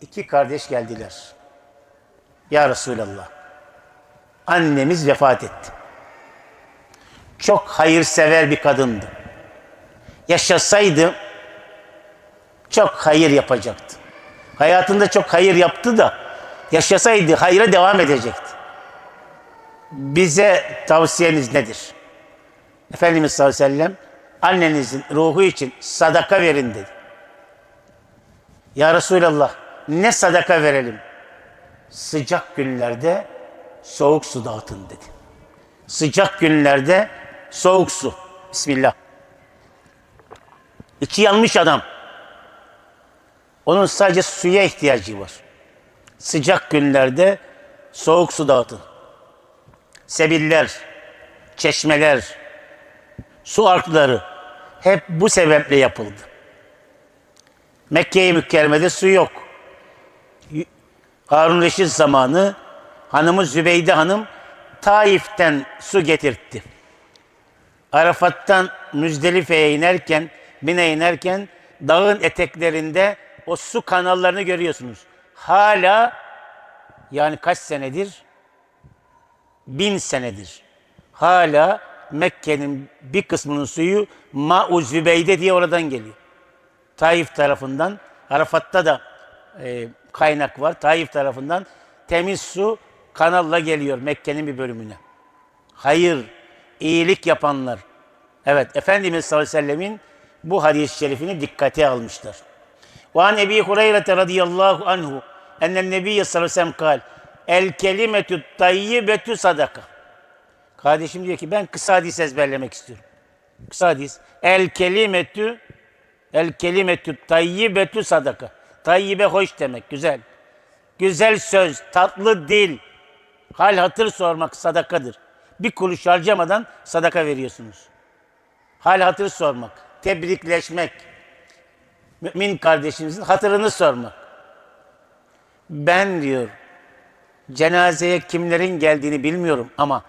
İki kardeş geldiler. Ya Resulallah. Annemiz vefat etti. Çok hayırsever bir kadındı. Yaşasaydı çok hayır yapacaktı. Hayatında çok hayır yaptı da yaşasaydı hayra devam edecekti. Bize tavsiyeniz nedir? Efendimiz sallallahu aleyhi ve sellem annenizin ruhu için sadaka verin dedi. Ya Resulallah ne sadaka verelim? Sıcak günlerde soğuk su dağıtın dedi. Sıcak günlerde soğuk su. Bismillah. İçi yanmış adam. Onun sadece suya ihtiyacı var. Sıcak günlerde soğuk su dağıtın. Sebiller, çeşmeler, su arkları hep bu sebeple yapıldı. Mekke-i Mükerreme'de su yok. Harun Reşit zamanı hanımı Zübeyde Hanım Taif'ten su getirtti. Arafat'tan Müzdelife'ye inerken, Bine inerken dağın eteklerinde o su kanallarını görüyorsunuz. Hala yani kaç senedir? Bin senedir. Hala Mekke'nin bir kısmının suyu Ma'u Zübeyde diye oradan geliyor. Taif tarafından, Arafat'ta da e, kaynak var. Taif tarafından temiz su kanalla geliyor Mekke'nin bir bölümüne. Hayır, iyilik yapanlar. Evet, Efendimiz sallallahu aleyhi ve sellemin bu hadis-i şerifini dikkate almışlar. Ve an Ebi Hureyre radıyallahu anhu ennen nebiyye sallallahu aleyhi ve sellem kal el kelimetü tayyibetü sadaka. Kardeşim diyor ki ben kısa hadis ezberlemek istiyorum. Kısa hadis. El kelimetü El kelimetü tayyibetü sadaka. Tayyibe hoş demek, güzel. Güzel söz, tatlı dil, hal hatır sormak sadakadır. Bir kuruş harcamadan sadaka veriyorsunuz. Hal hatır sormak, tebrikleşmek, mümin kardeşinizin hatırını sormak. Ben diyor, cenazeye kimlerin geldiğini bilmiyorum ama